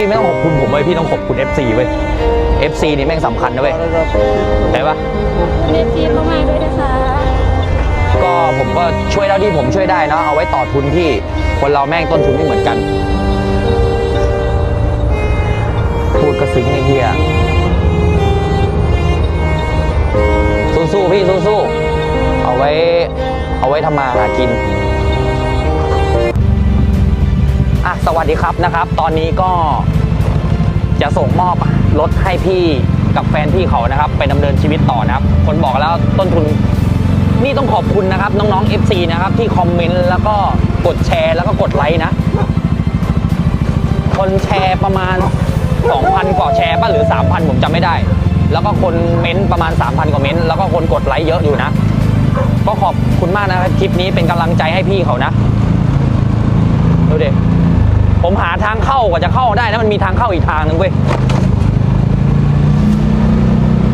พี่ไม่ต้องขอบคุณผมเว้ยพี่ต้องขอบคุณ FC เว้ย FC นี่แม่งสำคัญนะเว้ยใช่ปะเรียนทีมมากๆด้วยนะคะ ก็ผมก็ช่วยเท่าที่ผมช่วยได้เนาะเอาไว้ต่อทุนพี่คนเราแม่งต้นทุนไม่เหมือนกัน พูดก็ซึ้งไอ้เหี้ยสู้ๆพี่สู้ๆเอาไว้ เอาไว้ทำมาหากิน สวัสดีครับนะครับ ตอนนี้ก็จะส่งมอบรถให้พี่กับแฟนพี่เขานะครับ ไปดำเนินชีวิตต่อนะครับ คนบอกแล้วต้นทุนนี่ต้องขอบคุณนะครับ น้องๆ FC นะครับ ที่คอมเมนต์แล้วก็กดแชร์แล้วก็กดไลค์นะ คนแชร์ประมาณ 2,000 กว่าแชร์ป่ะหรือ 3,000 ผมจำไม่ได้ แล้วก็คนเม้นต์ประมาณ 3,000 กว่าเม้นต์แล้วก็คนกดไลค์เยอะอยู่นะ ก็ขอบคุณมากนะครับคลิปนี้เป็นกำลังใจให้พี่เขานะดูเดิ ผมหาทางเข้ากว่าจะเข้าได้นะมันมีทางเข้าอีกทางหนึ่งเว้ย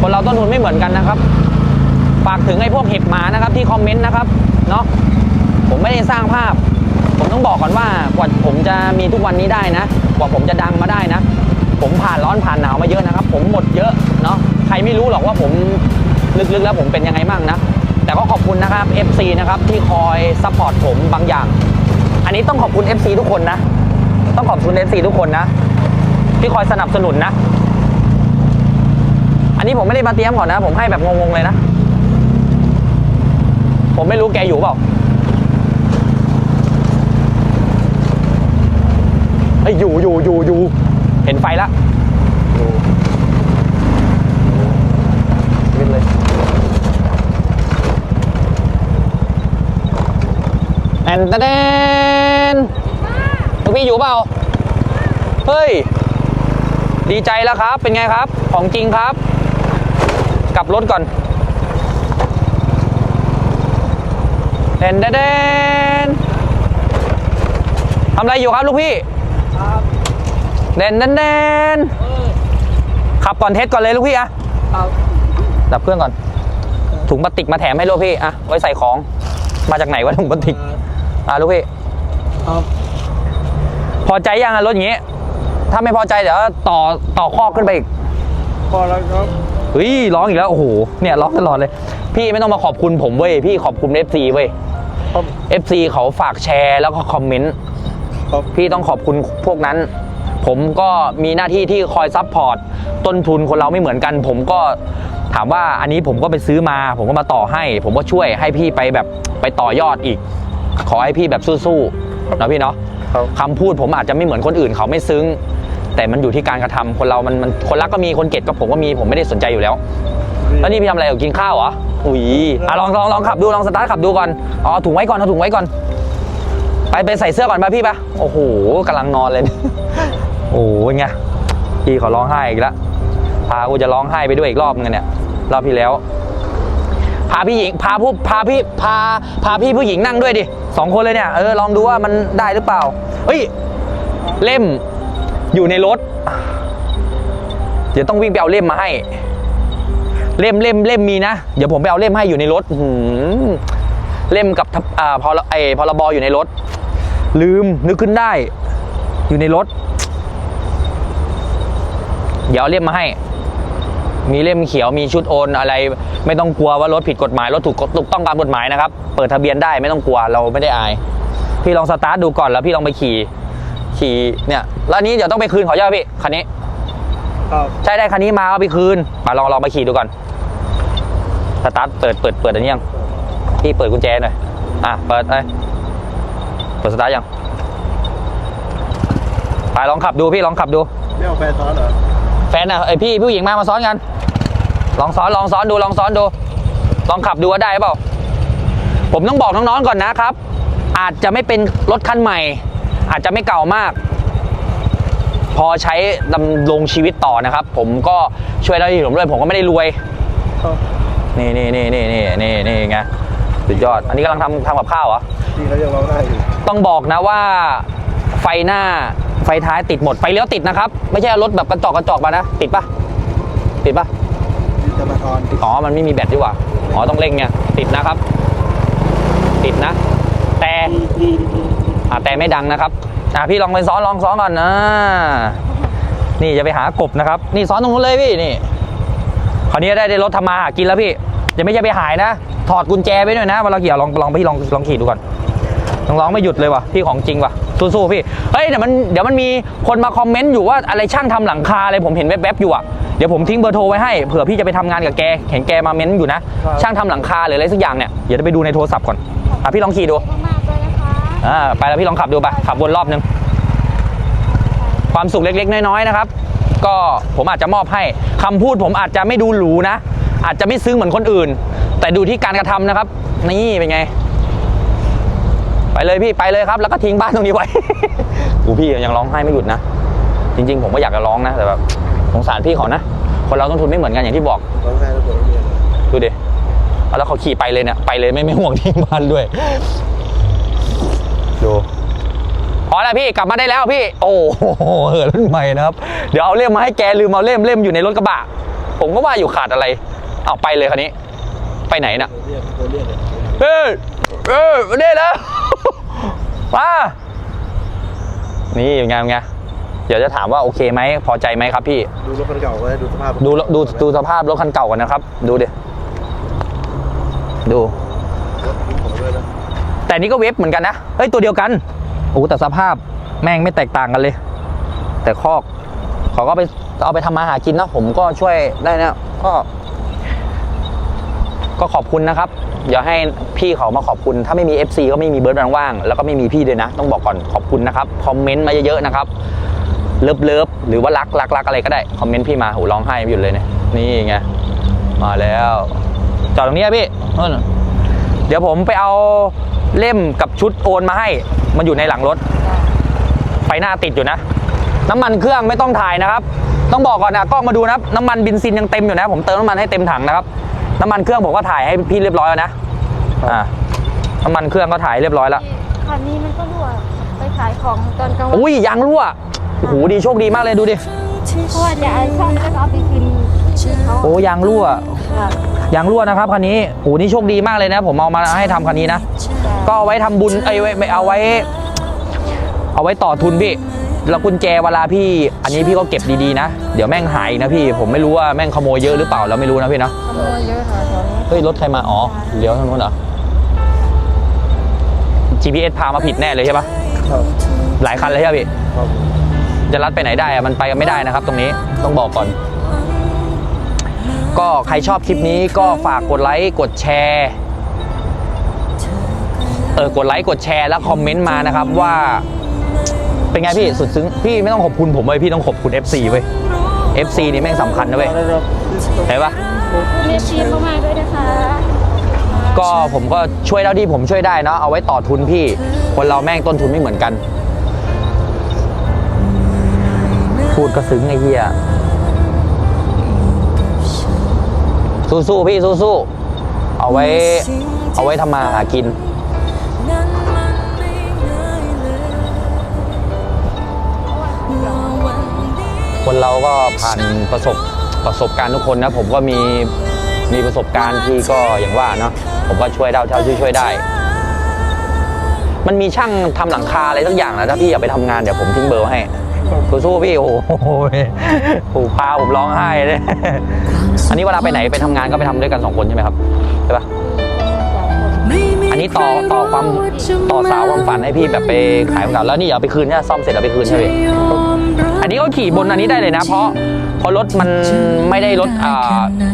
คนเราต้นทุนไม่เหมือนกันนะครับฝากถึงไอ้พวกเห็บหมานะครับที่คอมเมนต์นะครับเนาะผมไม่ได้สร้างภาพ ผมต้องบอกก่อนว่ากว่าผมจะมีทุกวันนี้ได้นะ กว่าผมจะดังมาได้นะ ผมผ่านร้อนผ่านหนาวมาเยอะนะครับ ผมหมดเยอะเนาะใครไม่รู้หรอกว่าผมลึกๆแล้วผมเป็นยังไงบ้างนะแต่ก็ขอบคุณนะครับ FC นะครับที่คอยซัพพอร์ตผมบางอย่าง อันนี้ต้องขอบคุณ FC ทุกคนนะ ต้องขอบคุณ FC ทุกคนนะ ที่คอยสนับสนุนนะ อันนี้ผมไม่ได้มาเตรียมก่อนนะ ผมให้แบบงงๆเลยนะ ผมไม่รู้แกอยู่เปล่าเฮ้อยู่อยู่อยู่อยู่เห็นไฟแล้วอยู่ขึ้นเลยแอนตะเดนลูก พี่อยู่เปล่า เฮ้ย ดีใจแล้วครับ เป็นไงครับ ของจริงครับ กลับรถก่อนเดนเดนเดนทำอะไรอยู่ครับลูกพี่เดนเดนเดนขับก่อนเทสก่อนเลยลูกพี่อะดับเครื่องก่อน ถุงพลาสติกมาแถมให้ลูกพี่อะไว้ใส่ของ มาจากไหนวะถุงพลาสติก อะลูกพี่ครับ พอใจยังอะรถอย่างงี้ ถ้าไม่พอใจเดี๋ยวต่อต่อข้อกขึ้นไปอีกพอแล้วครับเฮ้ยร้องอีกแล้วโอ้โหเนี่ยร้องตลอดเลย พี่ไม่ต้องมาขอบคุณผมเว้ยพี่ขอบคุณ FC เว้ยครับ FC เขาฝากแชร์แล้วก็คอมเมนต์ครับพี่ต้องขอบคุณพวกนั้น ผมก็มีหน้าที่ที่คอยซัพพอร์ตต้นทุนคนเราไม่เหมือนกัน ผมก็ถามว่าอันนี้ผมก็ไปซื้อมา ผมก็มาต่อให้ ผมก็ช่วยให้พี่ไปแบบไปต่อยอดอีก ขอให้พี่แบบสู้ๆนะพี่เนาะ ครับคำพูดผมอาจจะไม่เหมือนคนอื่นเขาไม่ซึ้ง แต่มันอยู่ที่การกระทำคนเรามันมันคนรักก็มีคนเกลียดก็ผมก็มีผมไม่ได้สนใจอยู่แล้วแล้วนี่พี่ทำอะไรอยู่กินข้าวเหรออุ้ยอะลองลองลองขับดูลองสตาร์ทขับดูก่อนอ๋อถุงไว้ก่อนเอาถุงไว้ก่อน ไปไปใส่เสื้อก่อนไปพี่ปะโอ้โหกำลังนอนเลยโอ้โหเป็นไงพี่เขาร้องไห้อีกแล้วพากูจะร้องไห้ไปด้วยอีกรอบนึงเนี่ยรอบที่แล้ว พาพี่หญิงพาผู้พาพี่พาพาพี่ผู้หญิงนั่งด้วยดิสองคนเลยเนี่ยเออลองดูว่ามันได้หรือเปล่า เฮ้ย เล่มอยู่ในรถ เดี๋ยวต้องวิ่งไปเอาเล่มมาให้ เล่มเล่มเล่มมีนะ เดี๋ยวผมไปเอาเล่มให้อยู่ในรถเล่มกับอ่าพอไอพรบอยู่ในรถ ลืมนึกขึ้นได้ อยู่ในรถ เดี๋ยวเอาเล่มมาให้ มีเล่มเขียวมีชุดโอนอะไร ไม่ต้องกลัวว่ารถผิดกฎหมายรถถูกต้องตามกฎหมายนะครับ เปิดทะเบียนได้ไม่ต้องกลัวเราไม่ได้อาย พี่ลองสตาร์ทดูก่อนแล้วพี่ลองไปขี่ขี่เนี่ยแล้วอันนี้เดี๋ยวต้องไปคืนเขาใช่ไหมพี่คันนี้ครับใช่ได้คันนี้มาเอาไปคืนมาลองลองไปขี่ดูก่อนสตาร์ทเปิดเปิดเปิดอันนี้ยังพี่เปิดกุญแจหน่อยอะเปิดไอ้ยเปิดสตาร์ทยังไปลองขับดูพี่ลองขับดูไม่เอาแฟนซ้อนเหรอแฟนอะไอพี่ผู้หญิงมามาซ้อนกันลองซ้อนลองซ้อนดูลองซ้อนดู ลองขับดูว่าได้เปล่าผมต้องบอกน้องๆก่อนนะครับ อาจจะไม่เป็นรถคันใหม่ อาจจะไม่เก่ามาก พอใช้ดำรงชีวิตต่อนะครับ ผมก็ช่วยได้ที่ผมด้วยผมก็ไม่ได้รวยครับนี่นี่นี่นี่นี่นี่นี่ไงสุดยอด อันนี้กำลังทำทำกับข้าวเหรอพี่เขายังร้องได้อยู่ต้องบอกนะว่าไฟหน้าไฟท้ายติดหมดไฟเลี้ยวติดนะครับ ไม่ใช่เอารถแบบกระจอกกระจอกมานะ ติดปะติดปะพี่จะมาทอนติดอ๋อ มันไม่มีแบตดีกว่า อ๋อ ต้องเร่งไงติดนะครับ ติดนะ แต่อ่าแต่ไม่ดังนะครับอ่าพี่ลองไปซ้อนลองซ้อนก่อนนะนี่จะไปหากบนะครับ นี่ซ้อนตรงนู้นเลยพี่นี่คราวนี้ได้ได้รถทำมาหากินแล้วพี่จะไม่ใช่ไปหายนะ ถอดกุญแจไปด้วยนะเวลาขี่ลองลองพี่ลองลองขี่ดูก่อนลองร้องไม่หยุดเลยว่ะพี่ของจริงว่ะสู้ๆพี่เฮ้ยเดี๋ยวมันเดี๋ยวมันมีคนมาคอมเมนต์อยู่ว่าอะไรช่างทำหลังคาอะไรผมเห็นแวบๆอยู่อะ เดี๋ยวผมทิ้งเบอร์โทรไว้ให้เผื่อพี่จะไปทำงานกับแกเห็นแกมาเม้นต์อยู่นะช่างทำหลังคาหรืออะไรสักอย่างเนี่ยเดี๋ยวจะไปดูในโทรศัพท์ก่อนอะพี่ลองขี่ดูมากๆเลยนะคะอ่าไปแล้วพี่ลองขับดูไปขับวนรอบนึง ความสุขเล็ก ๆ น้อยๆนะครับ ก็ผมอาจจะมอบให้คำพูดผมอาจจะไม่ดูหรูนะ อาจจะไม่ซึ้งเหมือนคนอื่น แต่ดูที่การกระทำนะครับ นี่เป็นไง ไปเลยพี่ไปเลยครับ แล้วก็ทิ้งบ้านตรงนี้ไว้ อูพี่ยังร้องไห้ไม่หยุดนะ จริง ๆ ผมก็อยากจะร้องนะแต่แบบ สงสารพี่เขานะ คนเราต้องทุนไม่เหมือนกันอย่างที่บอกร้องไห้แล้วปวดเมียดูดิเอาแล้วเขาขี่ไปเลยเนี่ยไปเลยไม่ไม่ห่วงทิ้งบ้านด้วยดูพอแล้วพี่กลับมาได้แล้วพี่ โอ้โหเหินรุ่นใหม่นะครับ เดี๋ยวเอาเล่มมาให้แกลืมเอาเล่มเล่มอยู่ในรถกระบะ ผมก็ว่าอยู่ขาดอะไร เอาไปเลยคันนี้ ไปไหนน่ะเรียกตัวเรียกเลยเออเออนี่แล้วมานี่เป็นไงเป็นไง เดี๋ยวจะถามว่าโอเคไหมพอใจไหมครับพี่ ดูรถคันเก่าไว้ดูสภาพดูดูดูสภาพรถคันเก่ากันนะครับ ดูดิดูรถผมด้วยนะแต่นี่ก็เวฟเหมือนกันนะเฮ้ยตัวเดียวกันโอ้แต่สภาพแม่งไม่แตกต่างกันเลย แต่คอกเขาก็ไปเอาไปทำมาหากินนะผมก็ช่วยได้นะก็ ก็ขอบคุณนะครับอย่าให้พี่เขามาขอบคุณ ถ้าไม่มี FC ก็ไม่มีเบิร์ดว่างๆแล้วก็ไม่มีพี่ด้วยนะ ต้องบอกก่อนขอบคุณนะครับ คอมเมนต์มาเยอะๆนะครับ เลิฟเลิฟหรือว่ารักรักรักอะไรก็ได้ คอมเมนต์พี่มาโหร้องไห้ไม่หยุดเลยเนี่ยนี่ไงมาแล้วจอดตรงนี้อะพี่นู่นเดี๋ยวผมไปเอาเล่มกับชุดโอนมาให้ มันอยู่ในหลังรถ ไฟหน้าติดอยู่นะ น้ำมันเครื่องไม่ต้องถ่ายนะครับ ต้องบอกก่อนนะกล้องมาดูนะครับ น้ำมันบินซินยังเต็มอยู่นะ ผมเติมน้ำมันให้เต็มถังนะครับ น้ำมันเครื่องผมก็ถ่ายให้พี่เรียบร้อยแล้วนะอ่าน้ำมันเครื่องก็ถ่ายเรียบร้อยแล้วคันนี้มันก็รั่วไปขายของตอนกลางวันอุ้ยยางรั่ว โอ้โหดีโชคดีมากเลยดูดิเพราะว่าจะเอาช่างก็เอาไปคืนเขาโอ้ยางรั่วค่ะยางรั่วนะครับคันนี้โอ้โหนี่โชคดีมากเลยนะ ผมเอามาให้ทำคันนี้นะก็เอาไว้ทำบุญเอ้ยไว้ไม่เอาไว้ เอาไว้ต่อทุนพี่แล้วกุญแจเวลาพี่ อันนี้พี่ก็เก็บดีๆนะ เดี๋ยวแม่งหายอีกนะพี่ ผมไม่รู้ว่าแม่งขโมยเยอะหรือเปล่าแล้วไม่รู้นะพี่เนาะขโมยเยอะค่ะตอนนี้เฮ้ยรถใครมาอ๋อเลี้ยวทางนู้นเหรอ GPS พามาผิดแน่เลยใช่ปะครับหลายคันเลยใช่ปะพี่ครับ จะลัดไปไหนได้อะมันไปกันไม่ได้นะครับ ตรงนี้ต้องบอกก่อน ก็ใครชอบคลิปนี้ก็ฝากกดไลค์กดแชร์เออกดไลค์กดแชร์แล้วคอมเมนต์มานะครับว่า เป็นไงพี่สุดซึ้งพี่ไม่ต้องขอบคุณผมเว้ยพี่ต้องขอบคุณ FC เว้ย FC นี่แม่งสำคัญนะเว้ยได้ครับเห็นปะเรียกทีมมากๆด้วยนะคะ ก็ผมก็ช่วยเท่าที่ผมช่วยได้เนาะเอาไว้ต่อทุนพี่ คนเราแม่งต้นทุนไม่เหมือนกัน พูดก็ซึ้งไอ้เหี้ยสู้ๆพี่สู้ๆเอาไว้ เอาไว้ทำมาหากิน คนเราก็ผ่านประสบประสบการณ์ทุกคนนะ ผมก็มีมีประสบการณ์ที่ก็อย่างว่าเนาะผมก็ช่วยได้เท่าที่ช่วยได้ มันมีช่างทำหลังคาอะไรสักอย่างนะถ้าพี่อยากไปทำงานเดี๋ยวผมทิ้งเบอร์ไว้ให้ สู้ๆพี่โอ้โหโอ้โหพาผมร้องไห้เลย อันนี้เวลาไปไหนไปทำงานก็ไปทำด้วยกันสองคนใช่ไหมครับใช่ปะอันนี้ต่อต่อความต่อสาวความฝันให้พี่แบบไปขายของเก่าแล้วนี่เอาไปคืนเนี่ยซ่อมเสร็จเอาไปคืนใช่ไหมอันนี้ก็ขี่บนอันนี้ได้เลยนะ เพราะเพราะรถมันไม่ได้รถอ่า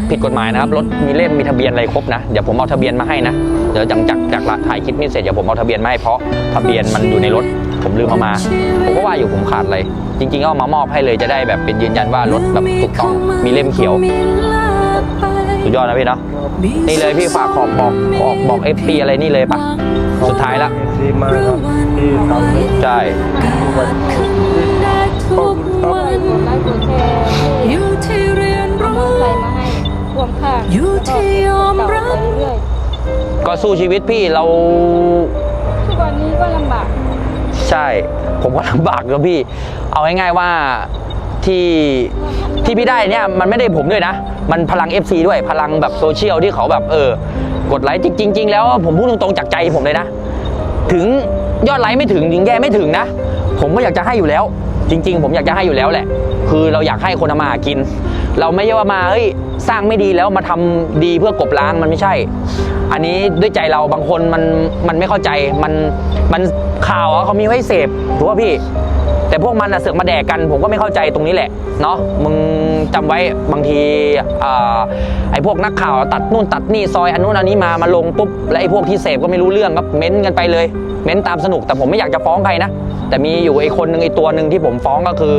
ผิดกฎหมายนะครับรถมีเล่มมีทะเบียนอะไรครบนะเดี๋ยวผมเอาทะเบียนมาให้นะเดี๋ยวจากจากจากถ่ายคลิปนี้เสร็จเดี๋ยวผมเอาทะเบียนมาให้เพราะทะเบียนมันอยู่ในรถ ผมลืมเอามา ผมก็ว่าอยู่ผมขาดอะไร จริงๆก็เอามามอบให้เลยจะได้แบบเป็นยืนยันว่ารถแบบถูกต้องมีเล่มเขียวสุดยอดนะพี่เนาะนี่เลยพี่ฝากขอบบอกบอกบอกเอฟซีอะไรนี่เลยปะสุดท้ายละดีมากครับที่ทำให้ใช่ทุกวันทุกวันกดไลค์กดแชร์อยู่ที่เรียนเอารู้มอเตอร์ไซค์มาให้พ่วงข้างอยู่ที่ยอมรับเก่าไปเรื่อยก็สู้ชีวิตพี่เราๆทุกวันนี้ก็ลำบาก ใช่ ผมก็ลำบากครับพี่ เอาง่ายๆว่าที่ที่พี่ได้เนี่ยมันไม่ได้ผมด้วยนะ มันพลัง FC ด้วยพลังแบบโซเชียลที่เขาแบบเออกดไลค์จริง ๆ แล้วผมพูดตรงๆจากใจผมเลยนะ ถึงยอดไลค์ไม่ถึงถึงแย่ไม่ถึงนะ ผมก็อยากจะให้อยู่แล้ว จริง ๆ ผมอยากจะให้อยู่แล้วแหละ คือเราอยากให้คนทำมาหากิน เราไม่ใช่ว่ามาเฮ้ยสร้างไม่ดีแล้วมาทำดีเพื่อกบล้างมันไม่ใช่ อันนี้ด้วยใจเราบางคนมันมันไม่เข้าใจมันมัน ข่าวเขามีไว้เสพถูกป่ะพี่ แต่พวกมันอะเสือกมาแดกกัน ผมก็ไม่เข้าใจตรงนี้แหละเนาะมึงจำไว้บางทีอไอ้พวกนักข่าวตัดนู่นตัดนี่ซอยอันนู้นอันนี้มามาลงปุ๊บแล้วไอ้พวกที่เสพก็ไม่รู้เรื่องก็เม้นกันไปเลย เม้นตามสนุกแต่ผมไม่อยากจะฟ้องใครนะแต่มีอยู่ไอ้คนหนึ่งไอ้ตัวหนึ่งที่ผมฟ้องก็คือ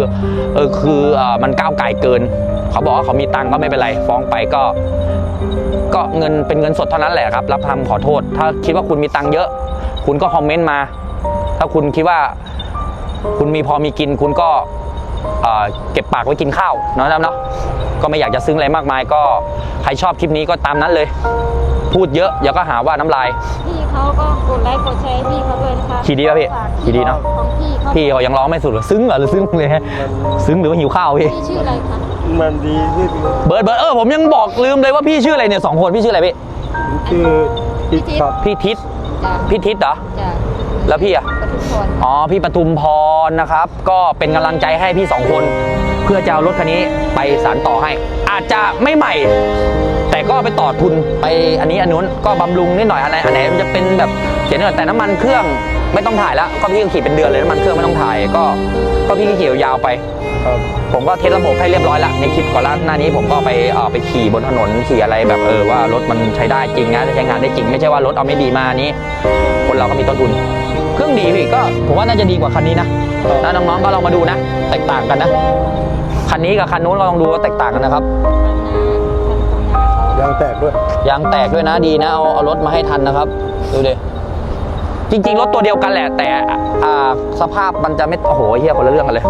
เออคืออมันก้าวไก่เกิน เขาบอกว่าเขามีตังค์ก็ไม่เป็นไร ฟ้องไปก็ ก็เงินเป็นเงินสดเท่านั้นแหละครับ รับคำขอโทษ ถ้าคิดว่าคุณมีตังค์เยอะ คุณก็คอมเมนต์มา ถ้าคุณคิดว่าคุณมีพอมีกินคุณก็เอ่อเก็บปากไว้กินข้าวเนาะเนาะก็ไม่อยากจะซึ้งอะไรมากมายก็ใครชอบคลิปนี้ก็ตามนั้นเลย พูดเยอะเดี๋ยวก็หาว่าน้ำลายพี่เขาก็กดไลค์กดแชร์ให้พี่เขาด้วยนะคะขี่ดีป่ะพี่ฝากขี่ดีเนอะของพี่เขาพี่เขายังร้องไม่สุดหรอซึ้งเหรอหรือซึ้งเลยฮะซึ้งหรือว่าหิวข้าวพี่พี่ชื่ออะไรคะมันดีที่เบิร์ดเบิร์ดเออผมยังบอกลืมเลยว่าพี่ชื่ออะไรเนี่ยสองคนพี่ชื่ออะไรพี่คืออิทครับพี่ทิศจ้ะพี่ทิศเหรอจ้ะ แล้วพี่อะปทุมพรอ๋อพี่ปทุมพรนะครับ ก็เป็นกำลังใจให้พี่สองคน เพื่อจะเอารถคันนี้ไปสานต่อให้ อาจจะไม่ใหม่ แต่ก็ไปต่อทุนไปอันนี้อันนู้นก็บำรุงนิดหน่อยอะไรอันไหนมันจะเป็นแบบเสียหน่อยแต่น้ำมันเครื่องไม่ต้องถ่ายแล้วก็พี่ก็ขี่เป็นเดือนเลยน้ำมันเครื่องไม่ต้องถ่ายก็ ก็พี่ก็ขี่ยาวๆไปครับผมก็เทสระบบให้เรียบร้อยละในคลิปก่อนละหน้านี้ผมก็ไปเอ่อไปขี่บนถนนขี่อะไรแบบเออว่ารถมันใช้ได้จริงนะใช้งานได้จริง ไม่ใช่ว่ารถเอาไม่ดีมานี้ คนเราก็มีต้นทุนเค รื่องดีพี่ก็ผมว่าน่าจะดีกว่าคันนี้นะถ้าน้องๆก็ลองมาดูนะ แตกต่างกันนะ คันนี้กับคันนู้นก็ลองดูว่าแตกต่างกันนะครับ ยางแตกด้วย ยางแตกด้วยนะดีนะเอาเอารถมาให้ทันนะครับ ดูดิจริง ๆ รถตัวเดียวกันแหละ แต่อ่าสภาพมันจะไม่โอ้โหเฮียคนละเรื่องกันเลย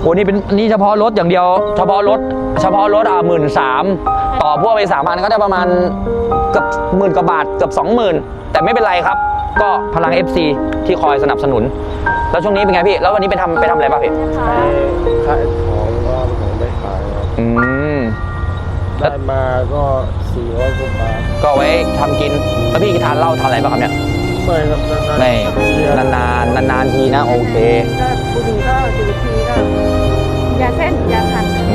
โอ้นี่เป็นนี่เฉพาะรถอย่างเดียว เฉพาะรถ เฉพาะรถอะหมื่นสามต่อพ่วงไปสามพันก็ได้ประมาณเกือบหมื่นกว่าบาทเกือบสองหมื่นแต่ไม่เป็นไรครับ ก็พลัง FC ที่คอยสนับสนุน แล้วช่วงนี้เป็นไงพี่ แล้ววันนี้ไปทำไปทำอะไรบ้างพี่ขายของก็ของไม่ขายครับอืมได้มาก็สี่ร้อยกว่าบาทก็ไว้ทำกินแล้วพี่ทานเหล้าทานอะไรบ้างครับเนี่ยไม่ครับนานๆไม่ทีอะนานๆนานๆทีนะโอเคก็บุหรี่ก็ ดูดทีก็ยาเส้นยาทันอื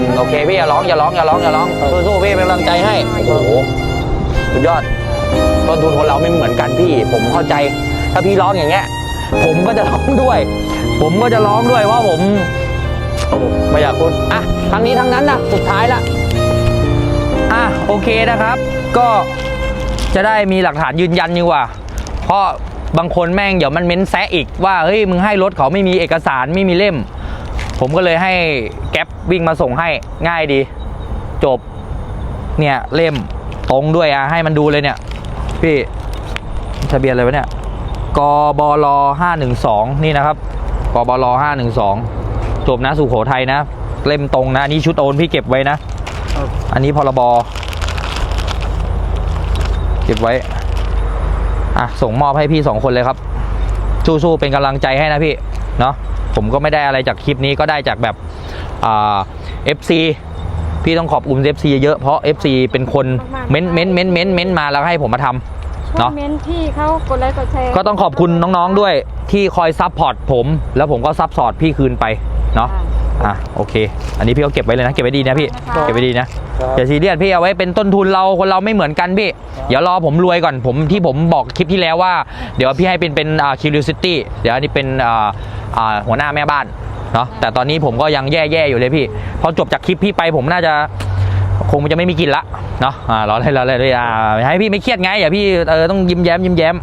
มโอเคพี่อย่าร้องอย่าร้องอย่าร้องอย่าร้องสู้ๆพี่เป็นกำลังใจให้โอ้โหสุดยอดต้นทุนคนเราไม่เหมือนกันพี่ ผมเข้าใจ ถ้าพี่ร้องอย่างเงี้ย ผมก็จะร้องด้วย ผมก็จะร้องด้วยว่าผมโอ้โหไม่อยากพูดอะทั้งนี้ทั้งนั้นนะสุดท้ายละอะโอเคนะครับ ก็จะได้มีหลักฐานยืนยันดีกว่าเพราะ บางคนแม่งเดี๋ยวมันเม้นแซะอีกว่าเฮ้ยมึงให้รถเขาไม่มีเอกสารไม่มีเล่ม ผมก็เลยให้แก๊ปวิ่งมาส่งให้ง่ายดี จบเนี่ยเล่มตรงด้วยอะให้มันดูเลยเนี่ย พี่ทะเบียนอะไรวะเนี่ยกบลห้าหนึ่งสองนี่นะครับกบลห้าหนึ่งสองจบนะสุโขทัยนะ เล่มตรงนะนนี้ชุดโอนพี่เก็บไว้นะครับอันนี้พรบเก็บไว้ อะส่งมอบให้พี่สองคนเลยครับสู้ๆเป็นกำลังใจให้นะพี่เนาะผมก็ไม่ได้อะไรจากคลิปนี้ก็ได้จากแบบอ่า FC พี่ต้องขอบคุณ FC เยอะเพราะ FC เป็นคนเม้นเม้นเม้นเม้นเม้นมาแล้วให้ผมมาทำช่วเนาะยเม้นที่เขากดไลค์กดแชร์ก็ต้องขอบคุณน้องๆด้วยที่คอยซัพพอร์ตผม แล้วผมก็ซัพพอร์ตพี่คืนไปเนาะ อะโอเค อันนี้พี่ก็เก็บไว้เลยนะเก็บไว้ดีนะพี่เก็บไว้ดีนะครับอย่าซีเรียสพี่เอาไว้เป็นต้นทุนเราคนเราไม่เหมือนกันพี่เดี๋ยวรอผมรวยก่อนผมที่ผมบอกคลิปที่แล้วว่า เดี๋ยวพี่ให้เป็นเป็นอ่า curiosity เดี๋ยวอันนี้เป็นอ่าอ่าหัวหน้าแม่บ้านเนาะแต่ตอนนี้ผมก็ยังแย่ๆอยู่เลยพี่พอจบจากคลิปพี่ไปผมน่าจะคงจะไม่มีกินละเนาะอ่ารอเลยรอเลยอ่าให้พี่ไม่เครียดไงอย่าพี่เออต้องยิ้มแย้มยิ้มแย้ม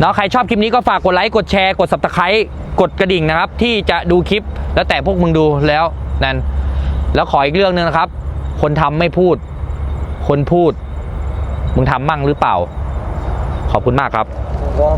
เนาะใครชอบคลิปนี้ก็ฝากกดไลค์กดแชร์กด subscribe กดกระดิ่งนะครับ ที่จะดูคลิปแล้วแต่พวกมึงดูแล้วนั่นแล้วขออีกเรื่องหนึ่งนะครับ คนทำไม่พูด คนพูด มึงทำมั่งหรือเปล่า ขอบคุณมากครับครับ